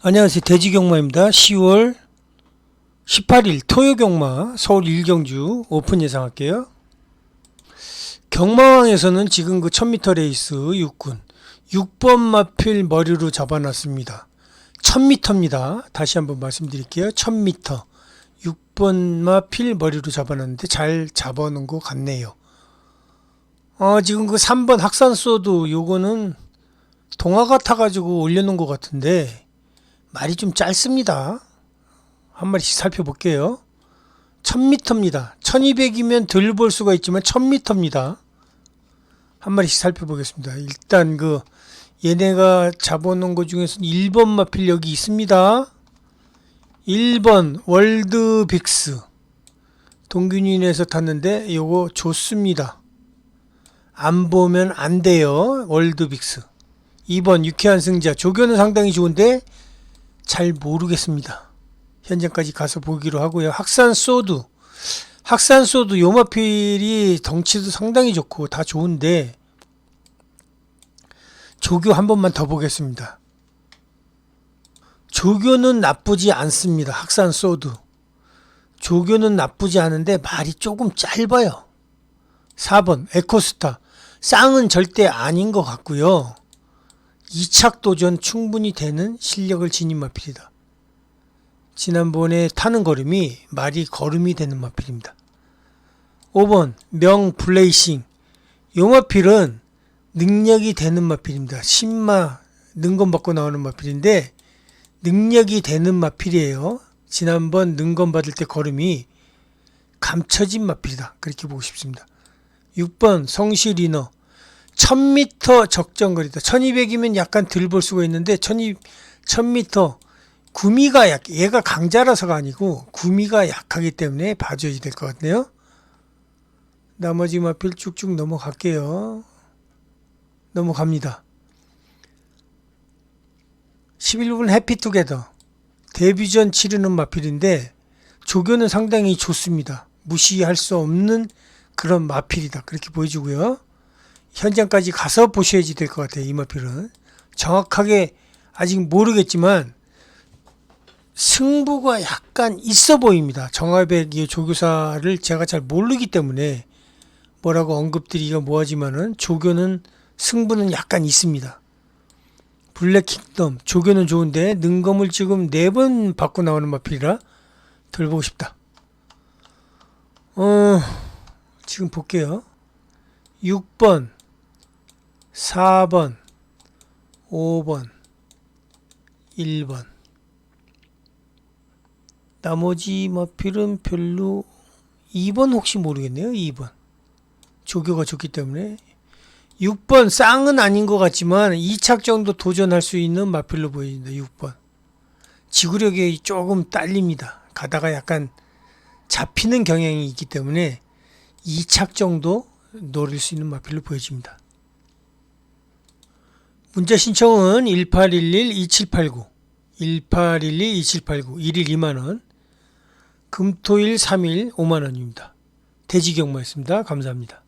안녕하세요. 돼지경마입니다. 10월 18일 토요경마 서울 일경주 오픈 예상할게요. 경마왕에서는 지금 그 1000m 레이스 6군 6번 마필 머리로 잡아놨습니다. 1000m입니다. 다시 한번 말씀드릴게요. 1000m 6번 마필 머리로 잡아놨는데 잘 잡아놓은 것 같네요. 어, 지금 그 3번 학산소도 요거는 동화가 타가지고 올려놓은 것 같은데 말이 좀 짧습니다. 한 마리씩 살펴볼게요. 1000m입니다. 1200이면 덜 볼 수가 있지만 1000m입니다. 한 마리씩 살펴보겠습니다. 일단 그 얘네가 잡아놓은 것 중에서 1번 마필 여기 있습니다. 1번 월드 빅스 동균인에서 탔는데 요거 좋습니다. 안 보면 안 돼요. 월드 빅스. 2번 유쾌한 승자 조교는 상당히 좋은데 잘 모르겠습니다. 현장까지 가서 보기로 하고요. 학산 소드. 학산 소드 요마필이 덩치도 상당히 좋고 다 좋은데 조교 한 번만 더 보겠습니다. 조교는 나쁘지 않습니다. 학산 소드. 조교는 나쁘지 않은데 말이 조금 짧아요. 4번 에코스타. 쌍은 절대 아닌 것 같고요. 2착 도전 충분히 되는 실력을 지닌 마필이다. 지난번에 타는 걸음이 말이 걸음이 되는 마필입니다. 5번 명 블레이싱 요 마필은 능력이 되는 마필입니다. 신마 능건 받고 나오는 마필인데 능력이 되는 마필이에요. 지난번 능건 받을 때 걸음이 감춰진 마필이다. 그렇게 보고 싶습니다. 6번 성실이너 1000m 적정거리다. 1200이면 약간 덜 볼 수가 있는데 1200, 1000m 구미가 약 얘가 강자라서가 아니고 구미가 약하기 때문에 봐줘야 될 것 같네요. 나머지 마필 쭉쭉 넘어갈게요. 넘어갑니다. 11분 해피투게더 데뷔전 치르는 마필인데 조교는 상당히 좋습니다. 무시할 수 없는 그런 마필이다. 그렇게 보여주고요. 현장까지 가서 보셔야지 될 것 같아요. 이 마필은 정확하게 아직 모르겠지만 승부가 약간 있어 보입니다. 정화백 이 조교사를 제가 잘 모르기 때문에 뭐라고 언급드리기가 뭐하지만은 조교는 승부는 약간 있습니다. 블랙킹덤 조교는 좋은데 능검을 지금 네 번 받고 나오는 마필이라 덜 보고 싶다. 어 지금 볼게요. 6번 4번, 5번, 1번. 나머지 마필은 별로 2번 혹시 모르겠네요. 2번. 조교가 좋기 때문에 6번 쌍은 아닌 것 같지만 2착 정도 도전할 수 있는 마필로 보입니다. 6번. 지구력이 조금 딸립니다. 가다가 약간 잡히는 경향이 있기 때문에 2착 정도 노릴 수 있는 마필로 보여집니다. 문자 신청은 1811-2789 1812-2789 1일 2만원 금토일 3일 5만원입니다. 돼지경마였습니다. 감사합니다.